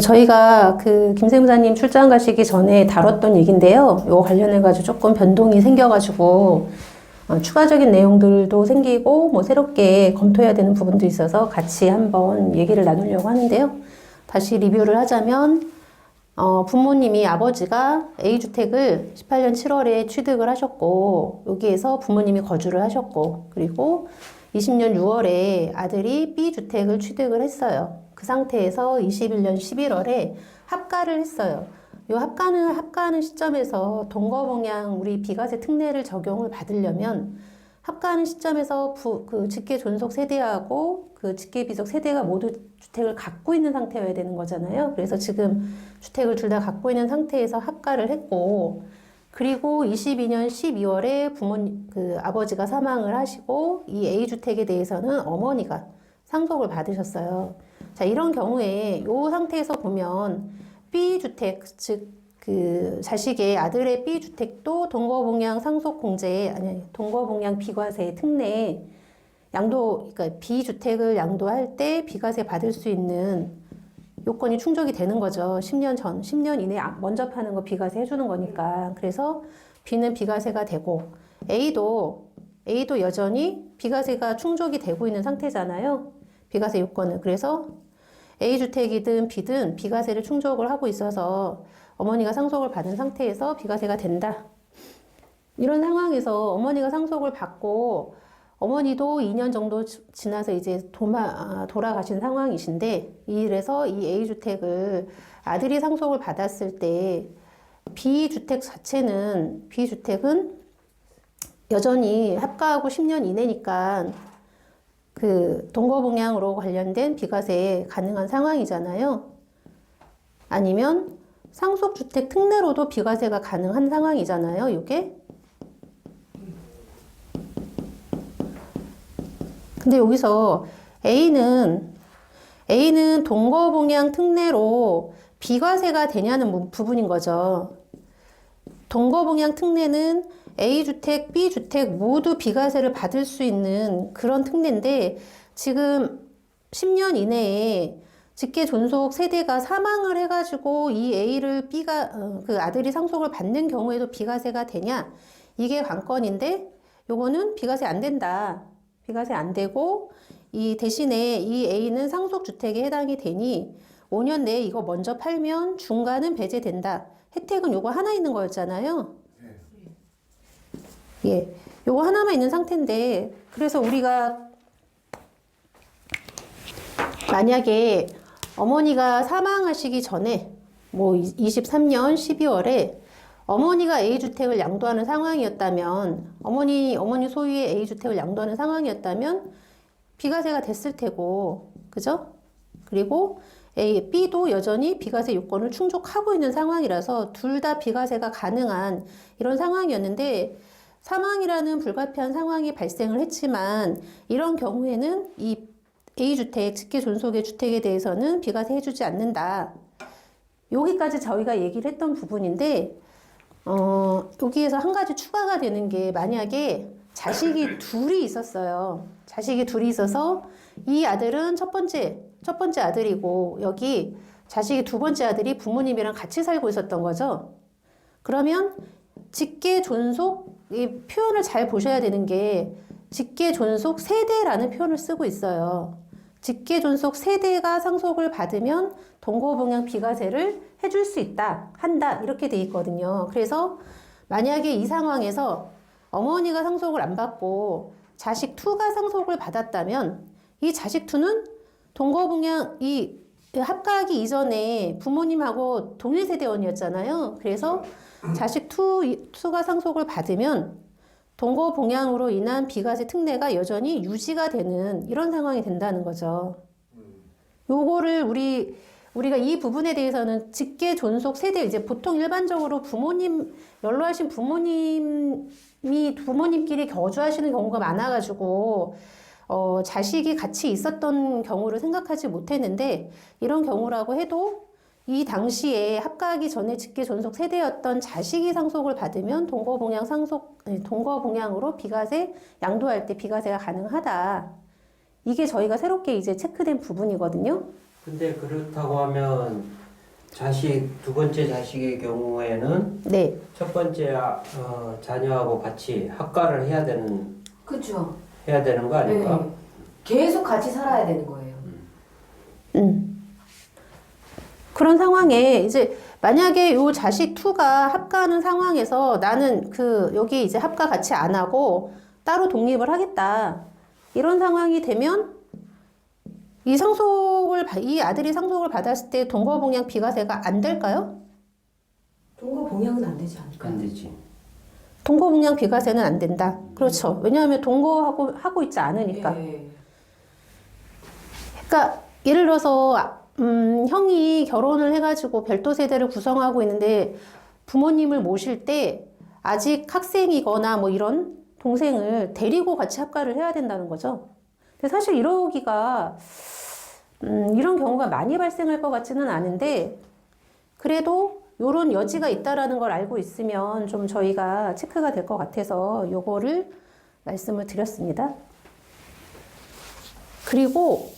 저희가 그 김세무 사님 출장 가시기 전에 다뤘던 얘기인데요. 요 관련해가지고 조금 변동이 생겨가지고 어, 추가적인 내용들도 생기고 뭐 새롭게 검토해야 되는 부분도 있어서 같이 한번 얘기를 나누려고 하는데요. 다시 리뷰를 하자면 어, 부모님이 아버지가 A주택을 18년 7월에 취득을 하셨고 여기에서 부모님이 거주를 하셨고 그리고 20년 6월에 아들이 B주택을 취득을 했어요. 그 상태에서 21년 11월에 합가를 했어요. 이 합가는 합가하는 시점에서 동거봉양 우리 비과세 특례를 적용을 받으려면 합가하는 시점에서 부, 그 직계 존속 세대하고 그 직계 비속 세대가 모두 주택을 갖고 있는 상태여야 되는 거잖아요. 그래서 지금 주택을 둘 다 갖고 있는 상태에서 합가를 했고 그리고 22년 12월에 부모님 그 아버지가 사망을 하시고 이 A 주택에 대해서는 어머니가 상속을 받으셨어요. 자, 이런 경우에 이 상태에서 보면 B주택, 즉, 그 자식의 아들의 B주택도 동거봉양 상속공제, 아니, 동거봉양 비과세 특례 양도, 그러니까 B주택을 양도할 때 비과세 받을 수 있는 요건이 충족이 되는 거죠. 10년 전, 10년 이내에 아- 먼저 파는 거 비과세 해주는 거니까. 그래서 B는 비과세가 되고, A도, A도 여전히 비과세가 충족이 되고 있는 상태잖아요. 비과세 요건을. 그래서 A주택이든 B든 비과세를 충족을 하고 있어서 어머니가 상속을 받은 상태에서 비과세가 된다. 이런 상황에서 어머니가 상속을 받고 어머니도 2년 정도 지- 지나서 이제 도마, 아, 돌아가신 상황이신데 이래서 이 A주택을 아들이 상속을 받았을 때 B주택 자체는 B주택은 여전히 합가하고 10년 이내니까 그 동거봉양으로 관련된 비과세 가능한 상황이잖아요. 아니면 상속주택 특례로도 비과세가 가능한 상황이잖아요. 이게. 근데 여기서 A는 A는 동거봉양 특례로 비과세가 되냐는 부- 부분인 거죠. 동거봉양 특례는 A주택, B주택 모두 비과세를 받을 수 있는 그런 특례인데 지금 10년 이내에 직계 존속 세대가 사망을 해가지고 이 A를 B가 어, 그 아들이 상속을 받는 경우에도 비과세가 되냐 이게 관건인데 요거는 비과세 안 된다. 비과세 안 되고 이 대신에 이 A는 상속 주택에 해당이 되니 5년 내에 이거 먼저 팔면 중간은 배제된다. 혜택은 요거 하나 있는 거였잖아요. 예. 요거 하나만 있는 상태인데, 그래서 우리가 만약에 어머니가 사망하시기 전에, 뭐 23년 12월에 어머니가 A주택을 양도하는 상황이었다면, 어머니, 어머니 소유의 A주택을 양도하는 상황이었다면, 비과세가 됐을 테고, 그죠? 그리고 A, B도 여전히 비과세 요건을 충족하고 있는 상황이라서 둘 다 비과세가 가능한 이런 상황이었는데, 사망이라는 불가피한 상황이 발생을 했지만 이런 경우에는 이 A주택, 직계 존속의 주택에 대해서는 비과세 해주지 않는다. 여기까지 저희가 얘기를 했던 부분인데 어, 여기에서 한 가지 추가가 되는 게 만약에 자식이 둘이 있었어요. 자식이 둘이 있어서 이 아들은 첫 번째, 첫 번째 아들이고 여기 자식이 두 번째 아들이 부모님이랑 같이 살고 있었던 거죠. 그러면 직계 존속 이 표현을 잘 보셔야 되는 게 직계 존속 세대라는 표현을 쓰고 있어요. 직계 존속 세대가 상속을 받으면 동거봉양 비과세를 해줄 수 있다, 한다 이렇게 돼 있거든요. 그래서 만약에 이 상황에서 어머니가 상속을 안 받고 자식 투가 상속을 받았다면 이 자식 투는 동거봉양 이 합가하기 이전에 부모님하고 동일 세대원이었잖아요. 그래서 자식 투, 투가 상속을 받으면 동거 봉양으로 인한 비과세 특례가 여전히 유지가 되는 이런 상황이 된다는 거죠. 요거를 우리 우리가 이 부분에 대해서는 직계 존속 세대 이제 보통 일반적으로 부모님 연로하신 부모님이 부모님끼리 거주하시는 경우가 많아가지고 어, 자식이 같이 있었던 경우를 생각하지 못했는데 이런 경우라고 해도 이 당시에 합가하기 전에 직계 존속 세대였던 자식이 상속을 받으면 동거봉양 상속 동거봉양으로 비과세 양도할 때 비과세가 가능하다. 이게 저희가 새롭게 이제 체크된 부분이거든요. 근데 그렇다고 하면 자식 두 번째 자식의 경우에는 네. 첫 번째 아- 어, 자녀하고 같이 학가를 해야 되는 그렇죠. 해야 되는 거 아닐까? 네. 계속 같이 살아야 되는 거예요. 음. 그런 상황에 이제 만약에 요 자식 투가 합가하는 상황에서 나는 그 여기 이제 합가 같이 안 하고 따로 독립을 하겠다. 이런 상황이 되면 이 상속을 받- 이 아들이 상속을 받았을 때 동거봉양 비과세가 안 될까요? 동거 봉양은 안 되지 않을까요? 안 되지. 동거봉양 비과세는 안 된다. 그렇죠. 왜냐하면 동거하고 하고 있지 않으니까. 예. 그러니까 예를 들어서 음, 형이 결혼을 해가지고 별도 세대를 구성하고 있는데 부모님을 모실 때 아직 학생이거나 뭐 이런 동생을 데리고 같이 합가를 해야 된다는 거죠. 근데 사실 이러기가 음, 이런 경우가 많이 발생할 것 같지는 않은데 그래도 이런 여지가 있다라는 걸 알고 있으면 좀 저희가 체크가 될 것 같아서 요거를 말씀을 드렸습니다. 그리고